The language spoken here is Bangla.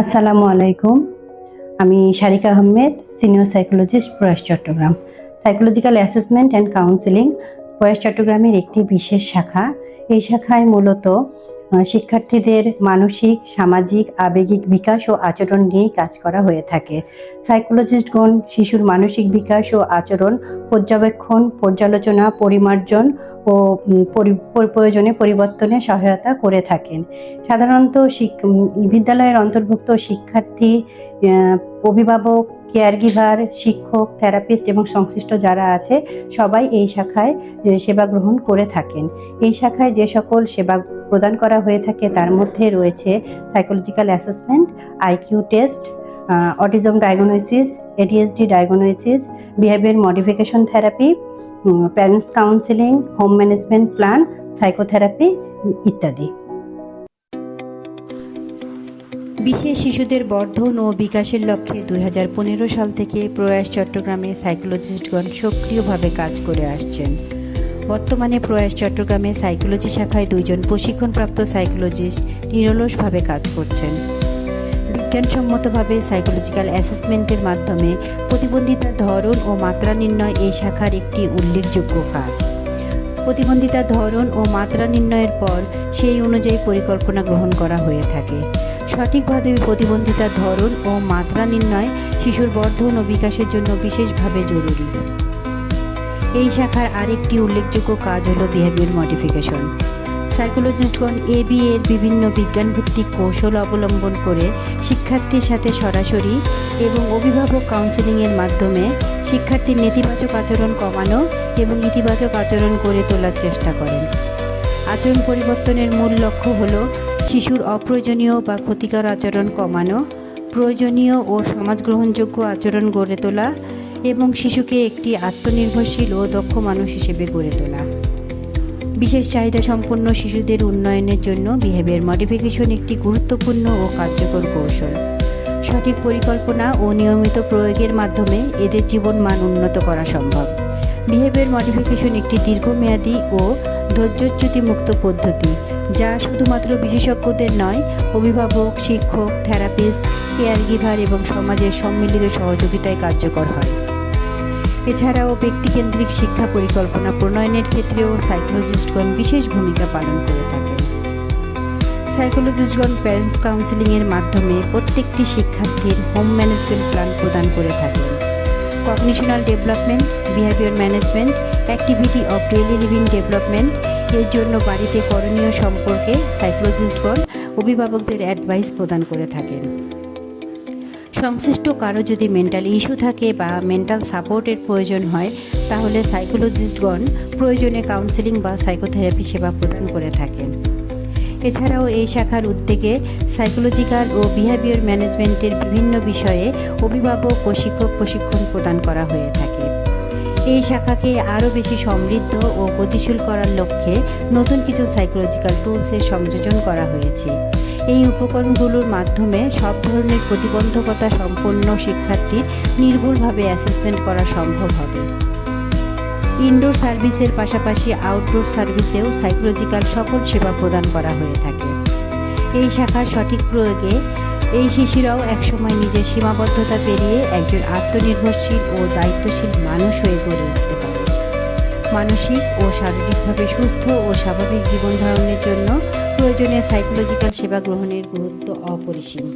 আসসালামু আলাইকুম। আমি শারিকা Ahmed, senior psychologist, Proyash Chattogram. Psychological assessment and counselling Proyash চট্টগ্রামের একটি বিশেষ শাখা। এই শাখায় মূলত শিক্ষার্থীদের মানসিক, সামাজিক, আবেগিক বিকাশ ও আচরণ নিয়েই কাজ করা হয়ে থাকে। সাইকোলজিস্টগণ শিশুর মানসিক বিকাশ ও আচরণ, পর্যবেক্ষণ, পর্যালোচনা, পরিমার্জন ও প্রয়োজনে পরিবর্তনে সহায়তা করে থাকেন। সাধারণত বিদ্যালয়ের অন্তর্ভুক্ত শিক্ষার্থী অভিভাবক, কেয়ারগিভার, শিক্ষক, থেরাপিস্ট এবং সংশ্লিষ্ট যারা আছে, সবাই এই শাখায় সেবা গ্রহণ করে থাকেন। এই শাখায় যে সকল সেবা প্রদান করা হয়ে থাকে, তার মধ্যে রয়েছে psychological assessment IQ test autism diagnosis ADSD diagnosis behaviour modification therapy parents counselling home management plan psychotherapy ইত্যাদি। বিশেষ শিশুদের বর্ধন ও বিকাশের লক্ষ্যে দুই হাজার পনেরো সাল থেকে প্রয়াস চট্টগ্রামে সাইকোলজিস্টগণ সক্রিয়ভাবে কাজ করে আসছেন। বর্তমানে প্রয়াস চট্টগ্রামে সাইকোলজি শাখায় দুইজন প্রশিক্ষণপ্রাপ্ত সাইকোলজিস্ট নিরলসভাবে কাজ করছেন। বিজ্ঞানসম্মতভাবে সাইকোলজিক্যাল অ্যাসেসমেন্টের মাধ্যমে প্রতিবন্ধিতার ধরন ও মাত্রা নির্ণয় এই শাখার একটি উল্লেখযোগ্য কাজ। প্রতিবন্ধিতার ধরন ও মাত্রা নির্ণয়ের পর সেই অনুযায়ী পরিকল্পনা গ্রহণ করা হয়ে থাকে। সঠিকভাবে প্রতিবন্ধিতার ধরন ও মাত্রা নির্ণয় শিশুর বর্ধন ও বিকাশের জন্য বিশেষভাবে জরুরি। এই শাখার আরেকটি উল্লেখযোগ্য কাজ হলো বিহেভিয়ার মডিফিকেশন সাইকোলজিস্টগণ এ বি এর বিভিন্ন বিজ্ঞানভিত্তিক কৌশল অবলম্বন করে শিক্ষার্থীর সাথে সরাসরি এবং অভিভাবক কাউন্সেলিংয়ের মাধ্যমে শিক্ষার্থীর নেতিবাচক আচরণ কমানো এবং ইতিবাচক আচরণ গড়ে তোলার চেষ্টা করেন। আচরণ পরিবর্তনের মূল লক্ষ্য হল শিশুর অপ্রয়োজনীয় বা ক্ষতিকর আচরণ কমানো, প্রয়োজনীয় ও সমাজ গ্রহণযোগ্য আচরণ গড়ে তোলা এবং শিশুকে একটি আত্মনির্ভরশীল ও দক্ষ মানুষ হিসেবে গড়ে তোলা। বিশেষ চাহিদা সম্পন্ন শিশুদের উন্নয়নের জন্য বিহেভিয়ার মডিফিকেশন একটি গুরুত্বপূর্ণ ও কার্যকর কৌশল। সঠিক পরিকল্পনা ও নিয়মিত প্রয়োগের মাধ্যমে এদের জীবন মান উন্নত করা সম্ভব। বিহেভিয়ার মডিফিকেশন একটি দীর্ঘমেয়াদী ও ধৈর্যচ্যুতিমুক্ত পদ্ধতি, যা শুধুমাত্র বিশেষজ্ঞদের নয়, অভিভাবক, শিক্ষক, থেরাপিস্ট, কেয়ারগিভার এবং সমাজের সম্মিলিত সহযোগিতায় কার্যকর হয়। এছাড়াও ব্যক্তিকেন্দ্রিক শিক্ষা পরিকল্পনা প্রণয়নের ক্ষেত্রেও সাইকোলজিস্টগণ বিশেষ ভূমিকা পালন করে থাকেন। সাইকোলজিস্টগণ প্যারেন্টস কাউন্সিলিংয়ের মাধ্যমে প্রত্যেকটি শিক্ষার্থীর হোম ম্যানেজমেন্ট প্ল্যান প্রদান করে থাকেন। Cognitional development, behaviour management, activity of daily living development এর জন্য বাড়িতে করণীয় সম্পর্কে সাইকোলজিস্টগণ অভিভাবকদের অ্যাডভাইস প্রদান করে থাকেন। সংশ্লিষ্ট কারও যদি মেন্টাল ইস্যু থাকে বা মেন্টাল সাপোর্টের প্রয়োজন হয়, তাহলে সাইকোলজিস্টগণ প্রয়োজনে কাউন্সেলিং বা সাইকোথেরাপি সেবা প্রদান করে থাকেন। এছাড়াও এই শাখার উদ্যোগে সাইকোলজিক্যাল ও বিহেভিয়ার ম্যানেজমেন্টের বিভিন্ন বিষয়ে অভিভাবক ও শিক্ষক প্রশিক্ষণ প্রদান করা হয়ে থাকে। এই শাখাকে আরও বেশি সমৃদ্ধ ও গতিশীল করার লক্ষ্যে নতুন কিছু সাইকোলজিক্যাল টুলসের সংযোজন করা হয়েছে। এই উপকরণগুলোর মাধ্যমে সব ধরনের প্রতিবন্ধকতা সম্পন্ন শিক্ষার্থীর নির্ভুলভাবে অ্যাসেসমেন্ট করা সম্ভব হবে। ইনডোর সার্ভিসের পাশাপাশি আউটডোর সার্ভিসেও সাইকোলজিক্যাল সকল সেবা প্রদান করা হয়ে থাকে। এই শাখার সঠিক প্রয়োগে এই শিশুরাও একসময় নিজের সীমাবদ্ধতা পেরিয়ে একজন আত্মনির্ভরশীল ও দায়িত্বশীল মানুষ হয়ে গড়ে উঠতে পারে। মানসিক ও শারীরিকভাবে সুস্থ ও স্বাভাবিক জীবন ধারণের জন্য প্রয়োজনীয় সাইকোলজিক্যাল সেবা গ্রহণের গুরুত্ব অপরিসীম।